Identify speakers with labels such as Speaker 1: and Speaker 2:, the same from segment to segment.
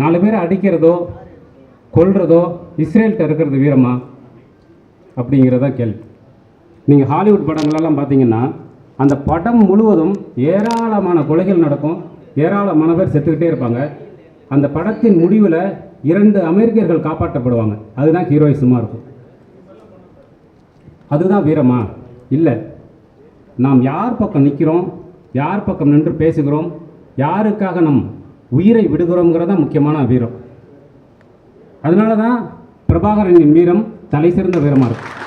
Speaker 1: நாலு பேரை அடிக்கிறதோ கொல்றதோ இஸ்ரேல்கிட்ட இருக்கிறது வீரமா? அப்படிங்கிறதா கேள்வி. நீங்கள் ஹாலிவுட் படங்களெல்லாம் பார்த்தீங்கன்னா அந்த படம் முழுவதும் ஏராளமான கொலைகள் நடக்கும். ஏராளமான பேர் செத்துக்கிட்டே இருப்பாங்க. அந்த படத்தின் முடிவில் இரண்டு அமெரிக்கர்கள் காப்பாற்றப்படுவாங்க. அதுதான் ஹீரோயிசமாக இருக்கும். அதுதான் வீரமா? இல்லை. நாம் யார் பக்கம் நிற்கிறோம் யார் பக்கம் நின்று பேசுகிறோம்? யாருக்காக நம் உயிரை விடுகிறோங்கிறதா முக்கியமான வீரம். அதனால தான் பிரபாகரனின் வீரம் தலை சிறந்த வீரமாக இருக்கும்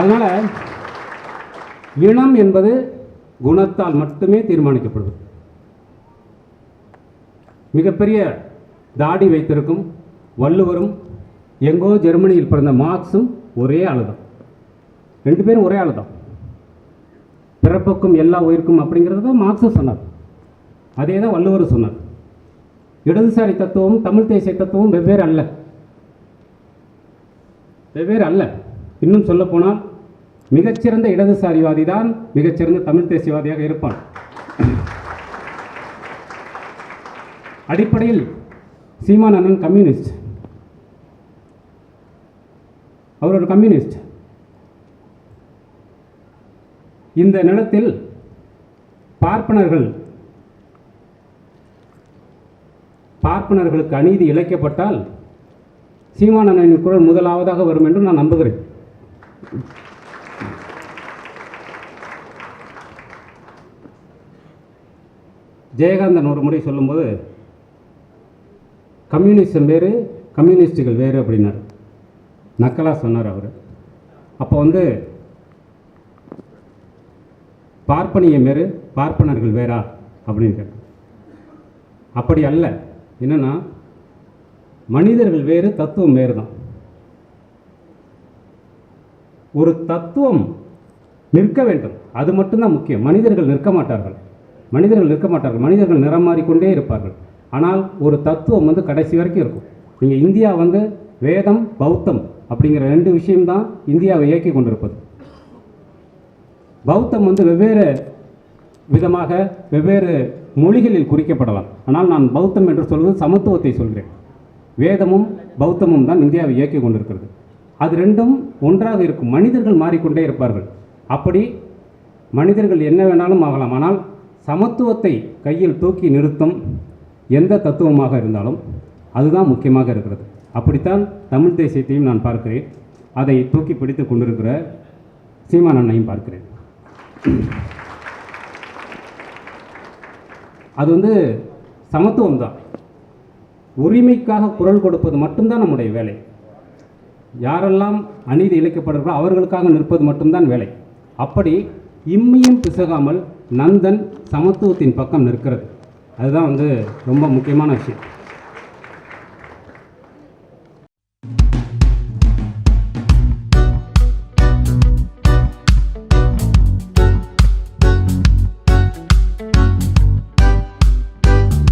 Speaker 1: அதனால் இனம் என்பது குணத்தால் மட்டுமே தீர்மானிக்கப்படுது. மிகப்பெரிய தாடி வைத்திருக்கும் வள்ளுவரும் எங்கோ ஜெர்மனியில் பிறந்த மார்க்ஸும் ஒரே ஆளுதான். ரெண்டு பேரும் ஒரே ஆள் தான். பிறப்புக்கும் எல்லா உயிருக்கும் அப்படிங்கிறது தான் மார்க்ஸும் சொன்னார். அதே தான் வள்ளுவர் சொன்னார். இடதுசாரி தத்துவம் தமிழ் தேசிய தத்துவம் வெவ்வேறு அல்ல. வெவ்வேறு அல்ல. இன்னும் சொல்லப்போனால் மிகச்சிறந்த இடதுசாரிவாதி தான் மிகச்சிறந்த தமிழ் தேசியவாதியாக இருப்பான். அடிப்படையில் சீமான் அண்ணன் கம்யூனிஸ்ட். அவர் ஒரு கம்யூனிஸ்ட். இந்த நிலத்தில் பார்ப்பனர்கள் பார்ப்பனர்களுக்கு அநீதி இழைக்கப்பட்டால் சீமானனின் குரல் முதலாவதாக வரும் என்று நான் நம்புகிறேன். ஜெயகாந்தன் ஒரு முறை சொல்லும்போது கம்யூனிசம் வேறு கம்யூனிஸ்டுகள் வேறு அப்படின்னார். நக்கலாக சொன்னார் அவர். அப்போ வந்து பார்ப்பனியம் வேறு பார்ப்பனர்கள் வேறா? அப்படின்னு கேட்டார் அப்படி அல்ல. என்னன்னா மனிதர்கள் வேறு தத்துவம் வேறு தான். ஒரு தத்துவம் நிற்க வேண்டும். அது மட்டும்தான் முக்கியம். மனிதர்கள் நிற்க மாட்டார்கள். மனிதர்கள் நிற்க மாட்டார்கள். மனிதர்கள் நிறம் மாறிக்கொண்டே இருப்பார்கள். ஆனால் ஒரு தத்துவம் வந்து கடைசி வரைக்கும் இருக்கும். நீங்கள் இந்தியா வந்து வேதம் பௌத்தம் அப்படிங்கிற ரெண்டு விஷயம்தான் இந்தியாவை இயக்கி கொண்டிருப்பது. பௌத்தம் வந்து வெவ்வேறு விதமாக வெவ்வேறு மொழிகளில் குறிக்கப்படலாம். ஆனால் நான் பௌத்தம் என்று சொல்வது சமத்துவத்தை சொல்கிறேன். வேதமும் பௌத்தமும் தான் இந்தியாவை இயக்கி கொண்டிருக்கிறது. அது ரெண்டும் ஒன்றாக இருக்கும். மனிதர்கள் மாறிக்கொண்டே இருப்பார்கள். அப்படி மனிதர்கள் என்ன வேணாலும் ஆகலாம். ஆனால் சமத்துவத்தை கையில் தூக்கி நிறுத்தும் எந்த தத்துவமாக இருந்தாலும் அதுதான் முக்கியமாக இருக்கிறது. அப்படித்தான் தமிழ் தேசியத்தையும் நான் பார்க்கிறேன். அதை தூக்கி பிடித்து கொண்டிருக்கிற சீமான் அண்ணையும் பார்க்கிறேன். அது வந்து சமத்துவம் தான். உரிமைக்காக குரல் கொடுப்பது மட்டும்தான் நம்முடைய வேலை. யாரெல்லாம் அநீதி இழைக்கப்படுறார்களோ அவர்களுக்காக நிற்பது மட்டும்தான் வேலை. அப்படி இம்மியும் பிசகாமல் நந்தன் சமத்துவத்தின் பக்கம் நிற்கிறது. அதுதான் வந்து ரொம்ப முக்கியமான விஷயம்.